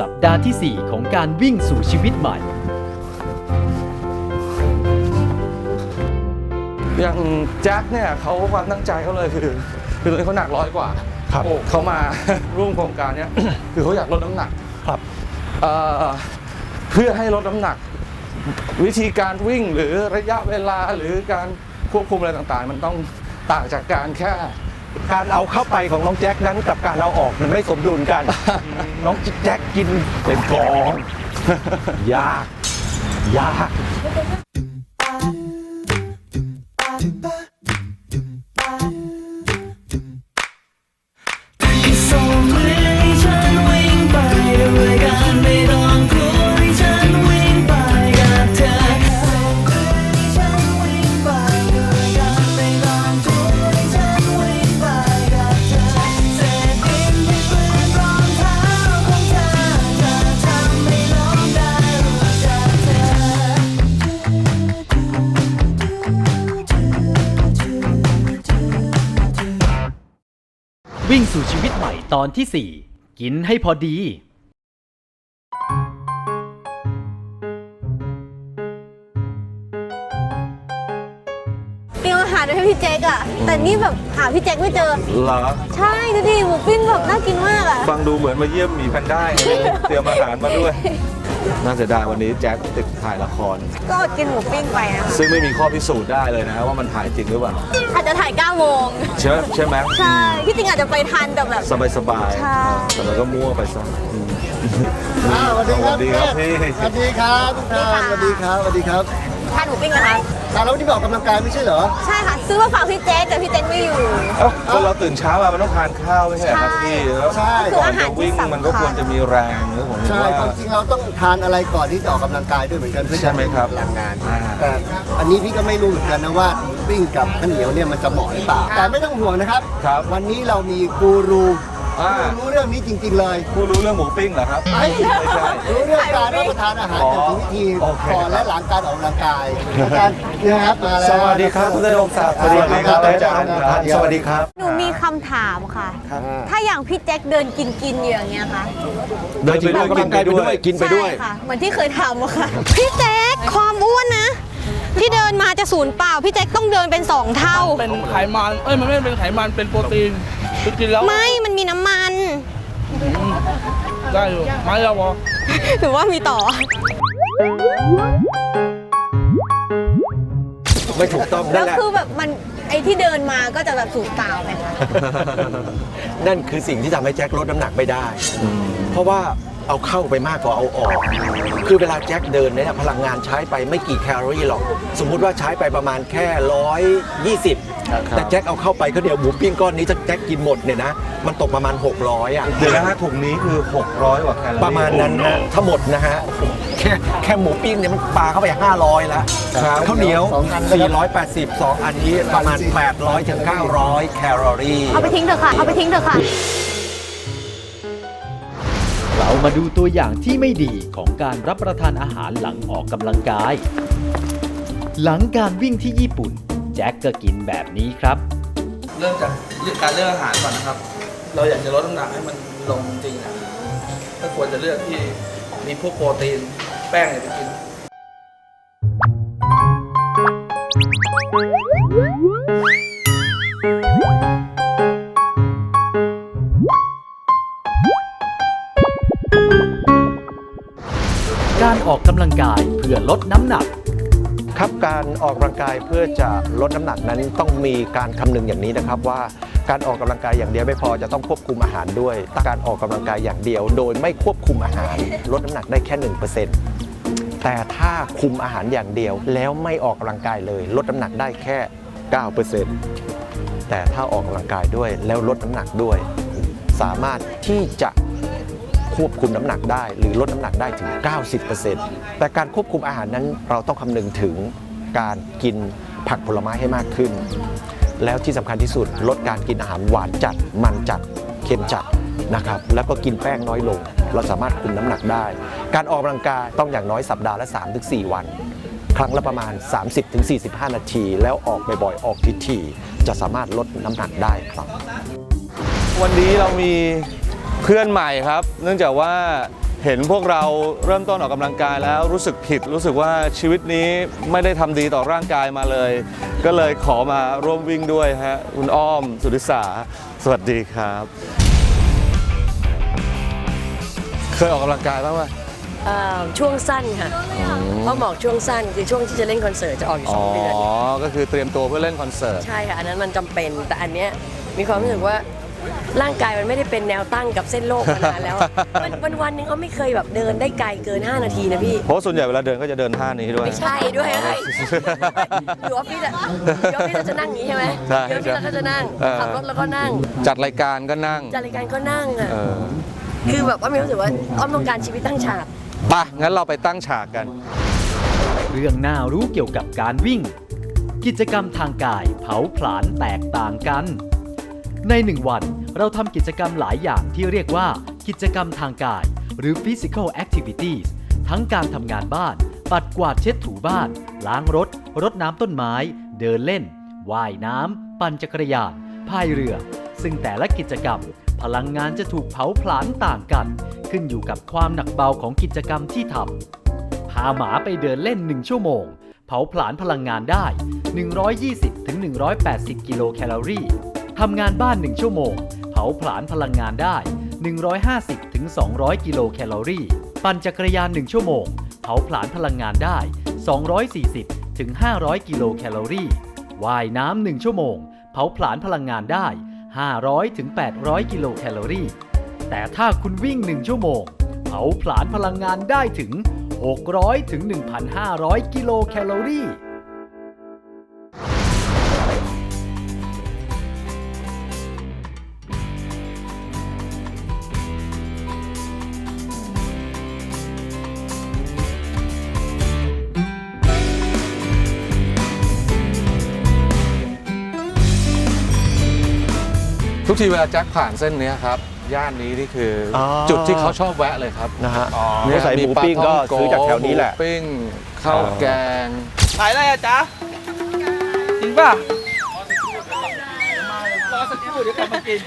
สัปดาห์ที่ 4 ของการวิ่งสู่ชีวิตใหม่ อย่างแจ็คเนี่ยเขาความตั้งใจเขาเลยคือคือตอนนี้เขาหนักร้อยกว่าครับโอ้เขามา ร่วมโครงการเนี้ย คือเขาอยากลดน้ำหนักครับเอ่อเพื่อให้ลดน้ำหนัก วิธีการวิ่งหรือระยะเวลาหรือการควบคุมอะไรต่างๆ มันต้องต่างจากการแค่ การเอาเข้าไปของน้องแจ็คนั้นกับการเอาออกมันไม่สมดุลกัน น้องแจ็คกินเป็นกองยากยาก วิ่งสู่ชีวิตใหม่ตอนที่ 4 กินให้พอดี เตรียมอาหารไว้ให้พี่แจ็คอะแต่นี่แบบหาพี่แจ็คไม่เจอ เหรอใช่ดูดิหมูปิ้งแบบน่ากินมากอะฟังดูเหมือนมาเยี่ยมหมีแพนด้าไงเตรียมอาหารมาด้วย น่าเสียดายวันนี้แจ็คติดถ่ายละคร ก็อดกินหมูปิ้งไปนะซึ่งไม่มีข้อพิสูจน์ได้เลยนะว่ามันถ่ายจริงหรือเปล่าอาจจะถ่าย9โมงใช่ใช่ไหมใช่ที่จริงอาจจะไปทันแต่แบบสบายสบายใช่แต่มันก็มั่วไปซะอืมอ้าวสวัสดีครับสวัสดีครับพี่ สวัสดีครับทุกท่านสวัสดีครับสวัสดีครับ ทานหมูปิ้งนะคะอ่าแล้ววันนี้ไปออกกำลังกายไม่ใช่เหรอ ใช่ค่ะ ซื้อมาฝากพี่แจ็คแต่พี่แจ็คไม่อยู่ เอ้าก็เราตื่นเช้ามามันต้องทานข้าวไม่ใช่เหรอครับพี่แล้วใช่ ก่อนจะวิ่งมันก็ควรจะมีแรงนะผมใช่ว่า ความจริงเราต้องทานอะไรก่อนที่จะออกกำลังกายด้วยเหมือนกันเพื่อใช่ไหมครับพลังงาน อ่า แต่อันนี้พี่ก็ไม่รู้เหมือนกันนะว่าวิ่งกับข้าวเหนียวเนี่ยมันจะเหมาะหรือเปล่า แต่ไม่ต้องห่วงนะครับ ครับ วันนี้เรามีกูรู อ่ารู้เรื่องนี้จริง ๆ เลยผู้รู้เรื่องหมูปิ้งเหรอครับ ไม่ไม่ใช่ รู้เรื่องการรับประทานอาหารอ๋ออย่างถูกวิธีโอเคก่อนและหลังการออกกำลังกายอาจารย์นะครับมาแล้ว สวัสดีครับคุณเต้รงศักดิ์สวัสดีครับอาจารย์ครับสวัสดีครับ หนูมีคำถามค่ะ ถ้าอย่างพี่แจ็คเดินกินกินๆอยู่อย่างเงี้ยค่ะเดินไปด้วยกินไปด้วยกินไปด้วย ใช่ค่ะ เหมือนที่เคยทำอะค่ะ พี่แจ็คความอ้วนนะที่เดินมาจะศูนย์เปล่า พี่แจ็คต้องเดินเป็นสองเท่า เป็นไขมัน เอ้ย มันไม่เป็นไขมัน เป็นโปรตีน คือกินแล้วไม่มันมีน้ำมัน ได้อยู่ไม่แล้ววะหรือว่ามีต่อ ไม่ถูกต้องแล้นั่วนแหละ คือแบบมันไอ้ที่เดินมาก็จะแบบสูงเปล่าไหมคะ นั่นคือสิ่งที่ทำให้แจ็คลดน้ำหนักไม่ได้ เพราะว่า เอาเข้าไปมากกว่าเอาออก คือเวลาแจ็คเดินเนี่ยพลังงานใช้ไปไม่กี่แคลอรี่หรอก สมมุติว่าใช้ไปประมาณแค่ร้อยยี่สิบแต่แจ็คเอาเข้าไปก็เดี๋ยวหมูปิ้งก้อนนี้ถ้าแจ็คกินหมดเนี่ยนะ มันตกประมาณ 600 อะ เดี๋ยวนะฮะถุงนี้คือ 600กว่าแคลอรี่ ประมาณนั้นนะถ้าหมดนะฮะ แค่แค่หมูปิ้งเนี่ยมันปลาเข้าไป 500 แล้วครับข้าวเหนียวสองอันนะครับ480สองอันนี้ประมาณ 800ถึง900 แคลอรี่ เอาไปทิ้งเถอะค่ะ เอาไปทิ้งเถอะค่ะเรา มาดูตัวอย่างที่ไม่ดีของการรับประทานอาหารหลังออกกำลังกาย หลังการวิ่งที่ญี่ปุ่น แจ็คก็กินแบบนี้ครับ เริ่มจากเรื่องการเลือกอาหารก่อนนะครับ เราอยากจะลดน้ำหนักให้มันลงจริงอะก็ควรจะเลือกที่มีพวกโปรตีนแป้งอย่าไปกิน การออกกำลังกายเพื่อลดน้ำหนัก ครับการออกกำลังกายเพื่อจะลดน้ำหนักนั้นต้องมีการคำนึงอย่างนี้นะครับว่า การออกกำลังกายอย่างเดียวไม่พอจะต้องควบคุมอาหารด้วยการออกกำลังกายอย่างเดียว โดยไม่ควบคุมอาหาร ลดน้ำหนักได้แค่ 1%แต่ถ้าคุมอาหารอย่างเดียวแล้วไม่ออกกำลังกายเลย ลดน้ำหนักได้แค่ 9%แต่ถ้าออกกำลังกายด้วยแล้วลดน้ำหนักด้วย สามารถที่จะ ควบคุมน้ำหนักได้ หรือลดน้ำหนักได้ถึง 90%แต่การควบคุมอาหารนั้นเราต้องคำนึงถึงการกินผักผลไม้ให้มากขึ้น แล้วที่สำคัญที่สุดลดการกินอาหารหวานจัด มันจัด เค็มจัดนะครับแล้วก็กินแป้งน้อยลง เราสามารถคุมน้ำหนักได้ การออกกำลังกายต้องอย่างน้อยสัปดาห์ละ 3-4 วัน ครั้งละประมาณ 30-45 นาที แล้วออกบ่อยๆออกทีๆจะสามารถลดน้ำหนักได้ครับ วันนี้เรามี เพื่อนใหม่ครับ เนื่องจากว่าเห็นพวกเราเริ่มต้นออกกำลังกายแล้วรู้สึกผิด รู้สึกว่าชีวิตนี้ไม่ได้ทำดีต่อร่างกายมาเลย ก็เลยขอมาร่วมวิ่งด้วยฮะคุณอ้อม สุริสาสวัสดีครับ เคยออกกำลังกายบ้างไหมเอ่อช่วงสั้นค่ะเพราะบอกช่วงสั้นคือช่วงที่จะเล่นคอนเสิร์ตจะออกอยู่สอ๋อองเดือนก็คือเตรียมตัวเพื่อเล่นคอนเสิร์ตใช่ค่ะอันนั้นมันจำเป็นแต่อันเนี้ยมีความรู้สึกว่า ร่างกายมันไม่ได้เป็นแนวตั้งกับเส้นโลกมานานแล้วอะวันวันวันหนึงก็ไม่เคยแบบเดินได้ไกลเกิน 5 นาทีนะพี่ เพราะส่วนใหญ่เวลาเดินก็จะเดินท่านี้ด้วย ไม่ใช่ด้วยเฮ้ยอยู่ออฟฟิศอะอยู่ออฟฟิศเราจะนั่งอย่างนี้ใช่ไหมใช่อยู่ออฟฟิศเราก็จะนั่งเออ ขับรถแล้วก็นั่งจัดรายการก็นั่งจัดรายการก็นั่งอะเออคือแบบว่ามีความรู้สึกว่าอ้อมต้องการชีวิตตั้งฉาก ไปะงั้นเราไปตั้งฉากกัน เรื่องน่ารู้เกี่ยวกับการวิ่ง กิจกรรมทางกายเผาผลาญแตกต่างกัน ในหนึ่งวัน เราทำกิจกรรมหลายอย่างที่เรียกว่า กิจกรรมทางกาย หรือ physical activities ทั้งการทำงานบ้าน ปัดกวาดเช็ดถูบ้าน ล้างรถ รดน้ำต้นไม้ เดินเล่น ว่ายน้ำ ปั่นจักรยาน พายเรือ ซึ่งแต่ละกิจกรรม พลังงานจะถูกเผาผลาญต่างกัน ขึ้นอยู่กับความหนักเบาของกิจกรรมที่ทำพาหมาไปเดินเล่น1ชั่วโมง เผาผลาญพลังงานได้ 120-180 กิโลแคลอรี่ ทำงานบ้าน 1 ชั่วโมง เผาผลาญพลังงานได้ 150-200 กิโลแคลอรี่ ปั่นจักรยาน 1 ชั่วโมง เผาผลาญพลังงานได้ 240-500 กิโลแคลอรี่ ว่ายน้ำ 1 ชั่วโมง เผาผลาญพลังงานได้ 500-800 กิโลแคลอรี่ แต่ถ้าคุณวิ่ง 1 ชั่วโมง เผาผลาญพลังงานได้ถึง 600ถึง1,500 กิโลแคลอรี่ ทุกทีเวลาแจ็คผ่านเส้นเนี้ยครับย่านนี้นี่คือออ จุดที่เขาชอบแวะเลยครับนะฮะเนี่เนื้อยใส่หมูปิ้งก็ปลาท่ซื้อจากแถวนี้แหละ มูปิ้งข้าวแกง ขายอะไรอะจ๊ะจริงป่ะรอสักครู่เดี๋ยวกลับมากิน